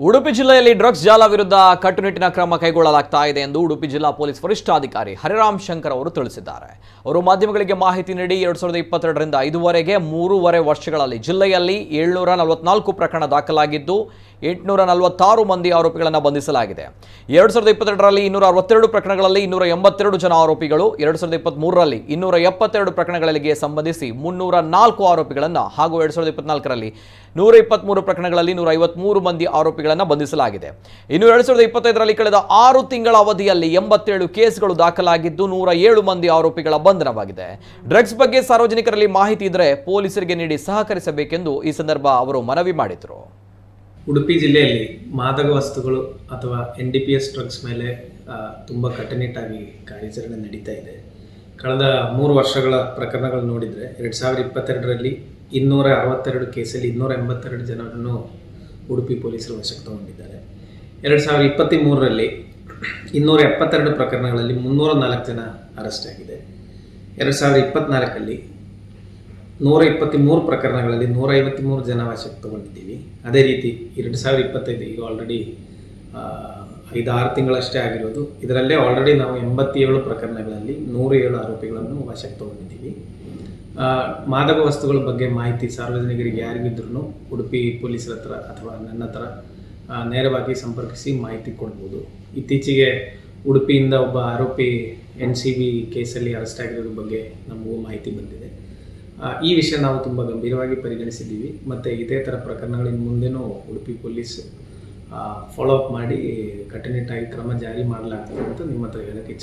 ಉಡುಪಿ ಜಿಲ್ಲೆಯಲ್ಲಿ ಡ್ರಗ್ಸ್ ಜಾಲ ವಿರುದ್ಧ ಕಟ್ಟುನಿಟ್ಟಿನ ಕ್ರಮ ಕೈಗೊಳ್ಳಲಾಗ್ತಾ ಇದೆ ಎಂದು ಉಡುಪಿ ಜಿಲ್ಲಾ ಪೊಲೀಸ್ ವರಿಷ್ಠಾಧಿಕಾರಿ ಹರಿರಾಮ್ ಶಂಕರ್ ಅವರು ತಿಳಿಸಿದ್ದಾರೆ. ಅವರು ಮಾಧ್ಯಮಗಳಿಗೆ ಮಾಹಿತಿ ನೀಡಿ ಎರಡ್ ಸಾವಿರದ ಇಪ್ಪತ್ತೆರಡರಿಂದ ಐದುವರೆಗೆ ಮೂರುವರೆ ವರ್ಷಗಳಲ್ಲಿ ಜಿಲ್ಲೆಯಲ್ಲಿ ಏಳ್ನೂರ ನಲವತ್ನಾಲ್ಕು ಪ್ರಕರಣ ದಾಖಲಾಗಿದ್ದು, ಎಂಟುನೂರ ನಲವತ್ತಾರು ಮಂದಿ ಆರೋಪಿಗಳನ್ನು ಬಂಧಿಸಲಾಗಿದೆ. ಎರಡು ಸಾವಿರದ ಇಪ್ಪತ್ತೆರಡರಲ್ಲಿ ಇನ್ನೂರ ಅರವತ್ತೆರಡು ಪ್ರಕರಣಗಳಲ್ಲಿ ಇನ್ನೂರ ಎಂಬತ್ತೆರಡು ಜನ ಆರೋಪಿಗಳು, ಎರಡು ಸಾವಿರದ ಇಪ್ಪತ್ತ್ಮೂರರಲ್ಲಿ ಇನ್ನೂರ ಎಪ್ಪತ್ತೆರಡು ಪ್ರಕರಣಗಳಿಗೆ ಸಂಬಂಧಿಸಿ ಮುನ್ನೂರ ನಾಲ್ಕು ಆರೋಪಿಗಳನ್ನು ಹಾಗೂ ಎರಡು ಸಾವಿರದ ಇಪ್ಪತ್ನಾಲ್ಕರಲ್ಲಿ ನೂರ ಇಪ್ಪತ್ತ್ಮೂರು ಪ್ರಕರಣಗಳಲ್ಲಿ ನೂರ ಐವತ್ಮೂರು ಮಂದಿ ಆರೋಪಿಗಳನ್ನು ಬಂಧಿಸಲಾಗಿದೆ. ಇನ್ನು ಎರಡ್ ಸಾವಿರದ ಇಪ್ಪತ್ತೈದರಲ್ಲಿ ಕಳೆದ ಆರು ತಿಂಗಳ ಅವಧಿಯಲ್ಲಿ ಎಂಬತ್ತೇಳು ಕೇಸ್ಗಳು ದಾಖಲಾಗಿದ್ದು ನೂರ ಏಳು ಮಂದಿ ಆರೋಪಿಗಳ ಬಂಧನವಾಗಿದೆ. ಡ್ರಗ್ಸ್ ಬಗ್ಗೆ ಸಾರ್ವಜನಿಕರಲ್ಲಿ ಮಾಹಿತಿ ಇದ್ದರೆ ಪೊಲೀಸರಿಗೆ ನೀಡಿ ಸಹಕರಿಸಬೇಕೆಂದು ಈ ಸಂದರ್ಭ ಅವರು ಮನವಿ ಮಾಡಿದರು. ಉಡುಪಿ ಜಿಲ್ಲೆಯಲ್ಲಿ ಮಾದಕ ವಸ್ತುಗಳು ಅಥವಾ N D P S drugs ಮೇಲೆ ತುಂಬ ಕಟ್ಟುನಿಟ್ಟಾಗಿ ಕಾರ್ಯಾಚರಣೆ ನಡೀತಾ ಇದೆ. ಕಳೆದ ಮೂರು ವರ್ಷಗಳ ಪ್ರಕರಣಗಳು ನೋಡಿದರೆ ಎರಡು ಸಾವಿರದ ಇಪ್ಪತ್ತೆರಡರಲ್ಲಿ ಇನ್ನೂರ ಅರವತ್ತೆರಡು ಕೇಸಲ್ಲಿ ಇನ್ನೂರ ಎಂಬತ್ತೆರಡು ಜನರನ್ನು ಉಡುಪಿ ಪೊಲೀಸರು ವಶಕ್ಕೆ ತಗೊಂಡಿದ್ದಾರೆ. ಎರಡು ಸಾವಿರದ ಇಪ್ಪತ್ತ್ಮೂರರಲ್ಲಿ ಇನ್ನೂರ ಎಪ್ಪತ್ತೆರಡು ಪ್ರಕರಣಗಳಲ್ಲಿ ಮುನ್ನೂರ ನಾಲ್ಕು ಜನ ಅರೆಸ್ಟ್ ಆಗಿದೆ. ಎರಡು ಸಾವಿರದ ಇಪ್ಪತ್ತ್ನಾಲ್ಕಲ್ಲಿ ನೂರ ಇಪ್ಪತ್ತ್ಮೂರು ಪ್ರಕರಣಗಳಲ್ಲಿ ನೂರ ಐವತ್ತ್ಮೂರು ಜನ ವಶಕ್ಕೆ ತಗೊಂಡಿದ್ದೀವಿ. ಅದೇ ರೀತಿ ಎರಡು ಸಾವಿರದ ಇಪ್ಪತ್ತೈದು ಈಗ ಆಲ್ರೆಡಿ ಐದು ಆರು ತಿಂಗಳಷ್ಟೇ ಆಗಿರೋದು. ಇದರಲ್ಲೇ ಆಲ್ರೆಡಿ ನಾವು ಎಂಬತ್ತೇಳು ಪ್ರಕರಣಗಳಲ್ಲಿ ನೂರ ಏಳು ಆರೋಪಿಗಳನ್ನು ವಶಕ್ಕೆ ತಗೊಂಡಿದ್ದೀವಿ. ಮಾದಕ ವಸ್ತುಗಳ ಬಗ್ಗೆ ಮಾಹಿತಿ ಸಾರ್ವಜನಿಕರಿಗೆ ಯಾರಿಗಿದ್ರೂ ಉಡುಪಿ ಪೊಲೀಸರ ಹತ್ರ ಅಥವಾ ನನ್ನ ಹತ್ರ ನೇರವಾಗಿ ಸಂಪರ್ಕಿಸಿ ಮಾಹಿತಿ ಕೊಡ್ಬೋದು. ಇತ್ತೀಚೆಗೆ ಉಡುಪಿಯಿಂದ ಒಬ್ಬ ಆರೋಪಿ ಎನ್ ಸಿ ಬಿ ಕೇಸಲ್ಲಿ ಅರೆಸ್ಟ್ ಆಗಿರೋದ್ರ ಬಗ್ಗೆ ನಮಗೂ ಮಾಹಿತಿ ಬಂದಿದೆ. ಈ ವಿಷಯ ನಾವು ತುಂಬ ಗಂಭೀರವಾಗಿ ಪರಿಗಣಿಸಿದ್ದೀವಿ. ಮತ್ತು ಇದೇ ಥರ ಪ್ರಕರಣಗಳಿಂದ ಮುಂದೆನೂ ಉಡುಪಿ ಪೊಲೀಸ್ ಫಾಲೋ ಅಪ್ ಮಾಡಿ ಕಟ್ಟುನಿಟ್ಟಾಗಿ ಕ್ರಮ ಜಾರಿ ಮಾಡಲಾಗ್ತದೆ ಅಂತ ನಿಮ್ಮ ಹತ್ರ ಹೇಳೋಕ್ಕೆ